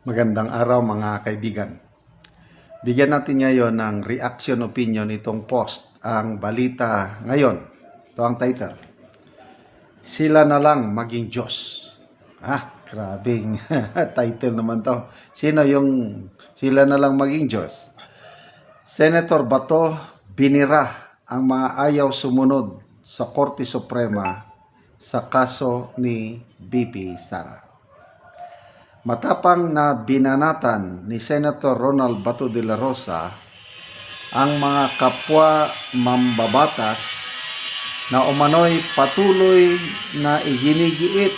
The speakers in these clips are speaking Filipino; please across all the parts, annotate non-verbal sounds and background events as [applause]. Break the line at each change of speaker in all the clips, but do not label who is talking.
Magandang araw mga kaibigan. Bigyan natin ngayon ng reaction opinion itong post, ang balita ngayon. Ito ang title. Sila na lang maging Diyos. Ah, grabing [laughs] title naman to. Sino yung sila na lang maging Diyos? Senator Bato binira ang mga ayaw sumunod sa Korte Suprema sa kaso ni BP Sara. Matapang na binanatan ni Senator Ronald Bato de la Rosa ang mga kapwa mambabatas na umano'y patuloy na iginigiit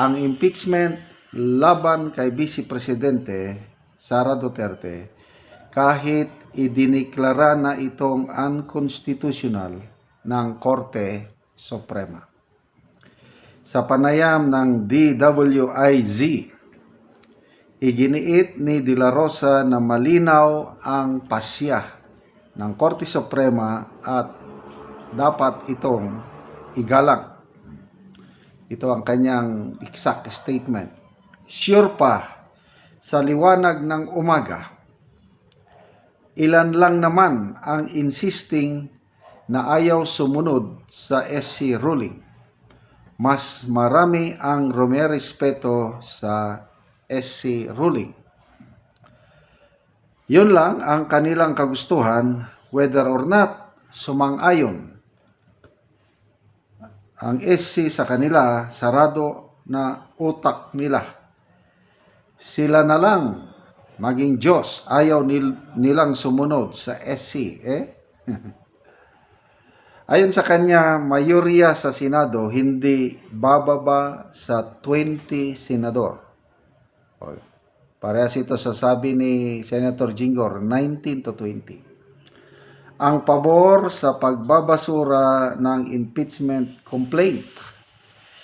ang impeachment laban kay Vice Presidente Sara Duterte kahit idiniklara na itong unconstitutional ng Korte Suprema sa panayam ng DWIZ. Iginiit ni De La Rosa na malinaw ang pasya ng Korte Suprema at dapat itong igalang. Ito ang kanyang exact statement. Sure pa, sa liwanag ng umaga, ilan lang naman ang insisting na ayaw sumunod sa SC ruling mas marami ang rumerespeto sa SC ruling. Yun lang ang kanilang kagustuhan whether or not sumang-ayon ang SC sa kanila sarado na utak nila. Sila na lang maging Diyos ayaw nil, nilang sumunod sa SC. Eh? [laughs] Ayon sa kanya, mayorya sa Senado hindi bababa sa 20 senador. O, Parehas ito sa sabi ni Senator Jingor, 19 to 20. Ang pabor sa pagbabasura ng impeachment complaint.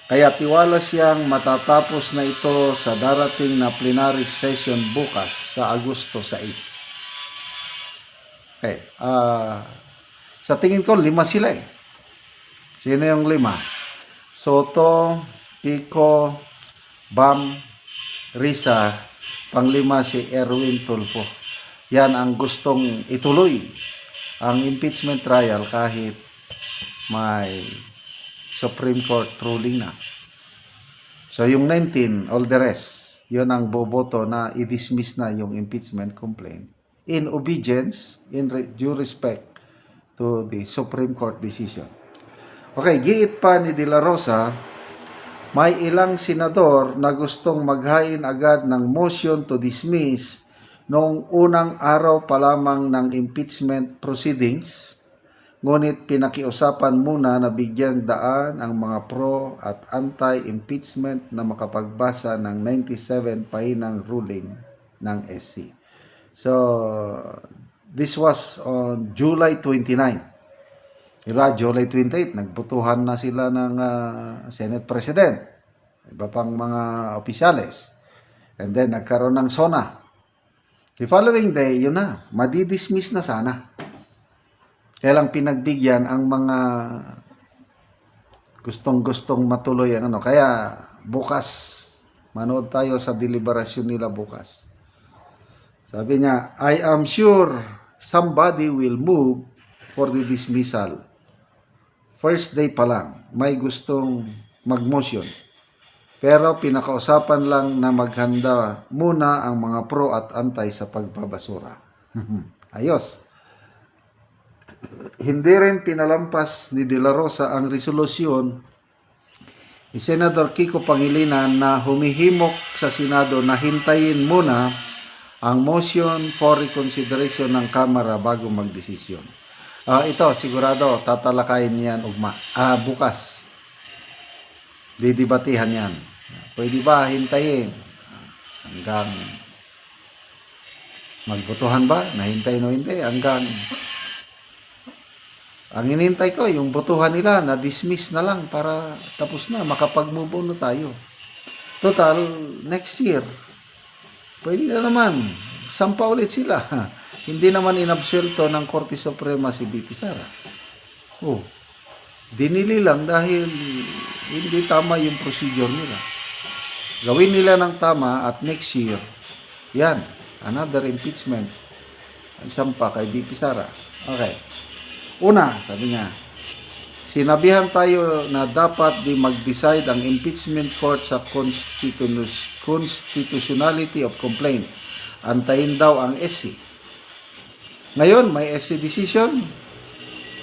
Kaya tiwala siyang matatapos na ito sa darating na plenary session bukas sa Agosto 6. Okay. ah sa tingin ko, lima sila eh. Sino yung lima? Soto, Pico, Bam, Risa, panglima si Erwin Tulfo. Yan ang gustong ituloy ang impeachment trial kahit may Supreme Court ruling na. So yung 19, all the rest, yun ang boboto na i-dismiss na yung impeachment complaint in obedience, in re- due respect to the Supreme Court decision. Okay, giit pa ni De La Rosa, may ilang senador na gustong maghain agad ng motion to dismiss noong unang araw pa lamang ng impeachment proceedings, ngunit pinakiusapan muna na bigyang daan ang mga pro at anti-impeachment na makapagbasa ng 97 pahinang ruling ng SC. So, this was on July 29. Diba? July 28, nagbutuhan na sila ng ah, Senate President. Iba pang mga opisyales. And then, nagkaroon ng SONA. The following day, yun na, madidismiss na sana. Kaya lang pinagbigyan ang mga gustong-gustong matuloy ang ano. Kaya bukas, manood tayo sa deliberasyon nila bukas. Sabi niya, I am sure somebody will move for the dismissal. First day pa lang, may gustong mag-motion. Pero pinakausapan lang na maghanda muna ang mga pro at antay sa pagbabasura. [laughs] Ayos. Hindi rin pinalampas ni De La Rosa ang resolusyon ni Senator Kiko Pangilinan na humihimok sa Senado na hintayin muna ang motion for reconsideration ng Kamara bago magdesisyon. Ah, ito, sigurado, tatalakayin niyan ugma. Ah, bukas. Didibatihan yan. Pwede ba hintayin hanggang magbotohan ba? Nahintayin o hindi? Hanggang ang inintay ko, yung botohan nila, na-dismiss na lang para tapos na, makapag-move na tayo. Total, next year, pwede na naman. Sampa ulit sila. [laughs] Hindi naman inabsuelto ng Korte Suprema si BP Sara. Oh, dinili lang dahil hindi tama yung procedure nila. gawin nila ng tama at next year, yan, another impeachment. Isang pa kay BP Sara. Okay. Una, sabi niya, sinabihan tayo na dapat di mag-decide ang impeachment court sa constitu- constitutionality of complaint. Antayin daw ang SC. Ngayon, may SC decision,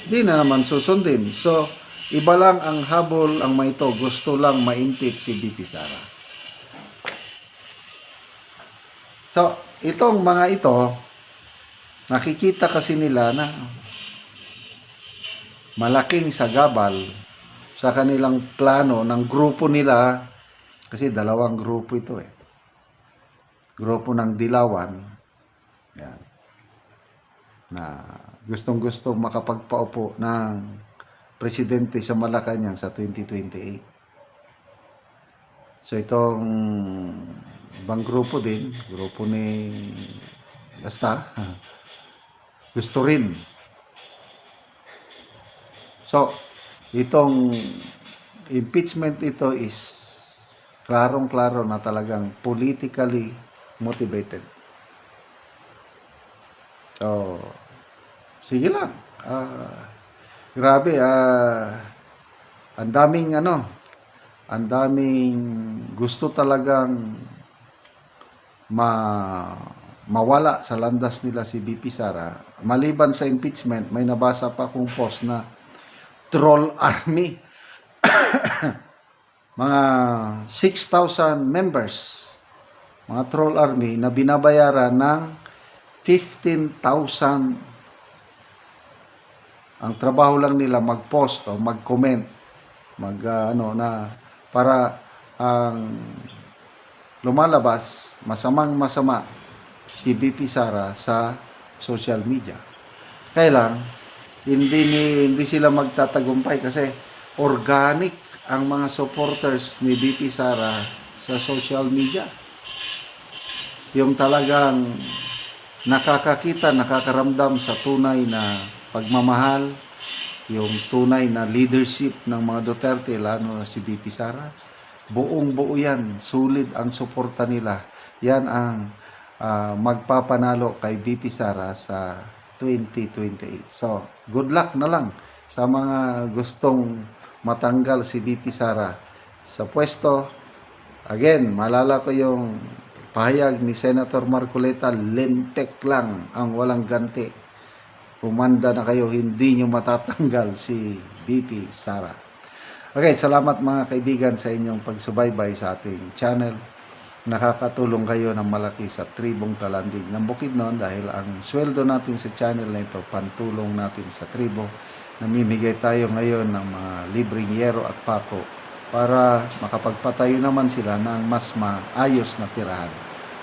di na naman susundin. So, iba lang ang habol ang may ito. Gusto lang ma-impeach si BP Sara. So, itong mga ito, nakikita kasi nila na malaking sagabal sa kanilang plano ng grupo nila kasi dalawang grupo ito eh. Grupo ng Dilawan. Yan. Na gustong-gusto makapagpaupo ng presidente sa Malacanang sa 2028. So itong ibang grupo din, grupo ni basta gusto rin. So, itong impeachment ito is klarong-klaro na talagang politically motivated. So, sige lang. Ah, grabe, ah, ang daming ano, ang daming gusto talagang ma mawala sa landas nila si BP Sara. Maliban sa impeachment, may nabasa pa akong post na troll army. [coughs] mga 6,000 members, mga troll army na binabayaran ng 15,000 ang trabaho lang nila mag-post o mag-comment, mag ah, ano na para ang lumalabas masamang masama si BP Sara sa social media. Kaya lang, hindi, ni, hindi sila magtatagumpay kasi organic ang mga supporters ni BP Sara sa social media. Yung talagang nakakakita, nakakaramdam sa tunay na pagmamahal, yung tunay na leadership ng mga Duterte, lalo na si BP Sara. Buong buo yan, sulit ang suporta nila. Yan ang ah, magpapanalo kay BP Sara sa 2028. So, good luck na lang sa mga gustong matanggal si BP Sara sa pwesto. Again, malala ko yung pahayag ni Senator Marcoleta, lentek lang ang walang ganti. Umanda na kayo, hindi nyo matatanggal si BP Sara. Okay, salamat mga kaibigan sa inyong pagsubaybay sa ating channel. Nakakatulong kayo ng malaki sa tribong talandig ng Bukidnon dahil ang sweldo natin sa channel na ito, pantulong natin sa tribo. Namimigay tayo ngayon ng mga libreng yero at pako para makapagpatayo naman sila ng mas maayos na tirahan.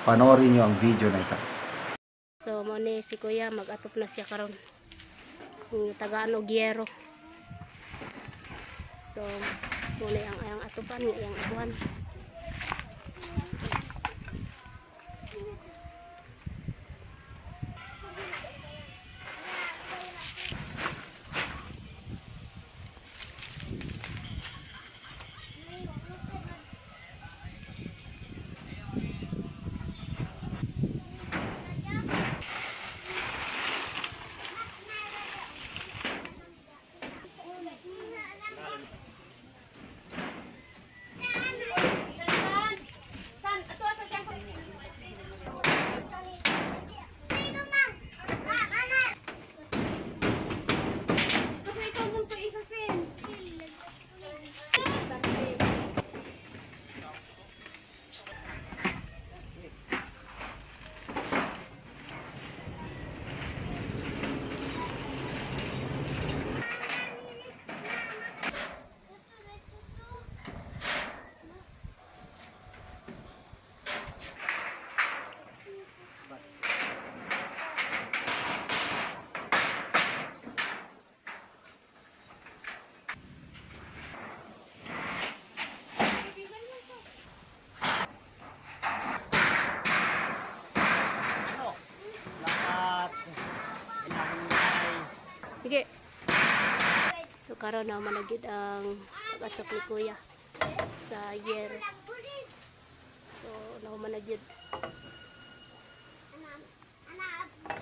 Panoorin nyo ang video na ito.
So mo si Kuya mag-atop na siya karon. Yung Tagalog Giero. So mo ni ang ayang atupan ng iyang So karon na managid ang pag-atop ni Kuya sa year. nahuman na gyud.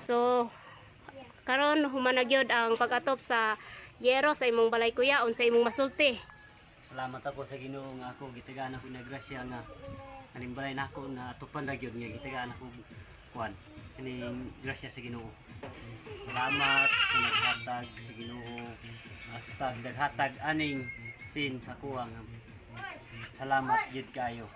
So karon human na gyud ang pag-atop sa yero sa imong balay kuya unsa imong masulti.
Salamat ako sa Ginoo nga ako gitagaan ako na grasya nga halimbalay na ako na tupan ra gyud nga gitagaan ako kuan. Kaning grasya sa Ginoo. Salamat sa naghatag sa Ginoo. Hasta naghatag aning sin sa kuha nga. Salamat gyud kayo.